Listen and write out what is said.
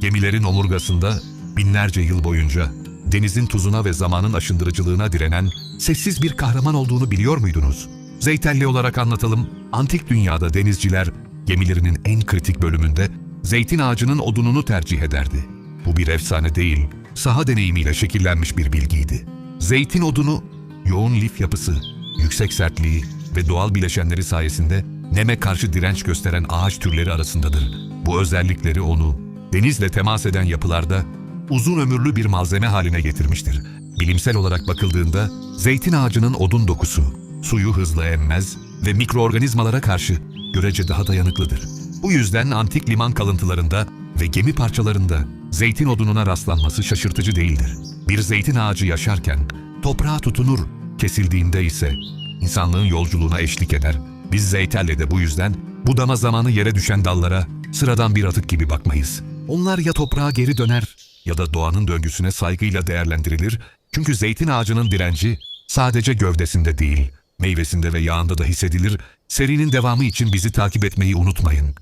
Gemilerin omurgasında binlerce yıl boyunca denizin tuzuna ve zamanın aşındırıcılığına direnen sessiz bir kahraman olduğunu biliyor muydunuz? Zeytelli olarak anlatalım. Antik dünyada denizciler gemilerinin en kritik bölümünde zeytin ağacının odununu tercih ederdi. Bu bir efsane değil, saha deneyimiyle şekillenmiş bir bilgiydi. Zeytin odunu yoğun lif yapısı, yüksek sertliği ve doğal bileşenleri sayesinde neme karşı direnç gösteren ağaç türleri arasındadır. Bu özellikleri onu denizle temas eden yapılarda uzun ömürlü bir malzeme haline getirmiştir. Bilimsel olarak bakıldığında zeytin ağacının odun dokusu suyu hızlı emmez ve mikroorganizmalara karşı görece daha dayanıklıdır. Bu yüzden antik liman kalıntılarında ve gemi parçalarında zeytin odununa rastlanması şaşırtıcı değildir. Bir zeytin ağacı yaşarken toprağa tutunur, kesildiğinde ise insanlığın yolculuğuna eşlik eder. Biz zeyterle de bu yüzden budama zamanı yere düşen dallara sıradan bir atık gibi bakmayız. Onlar ya toprağa geri döner ya da doğanın döngüsüne saygıyla değerlendirilir. Çünkü zeytin ağacının direnci sadece gövdesinde değil, meyvesinde ve yağında da hissedilir. Serinin devamı için bizi takip etmeyi unutmayın.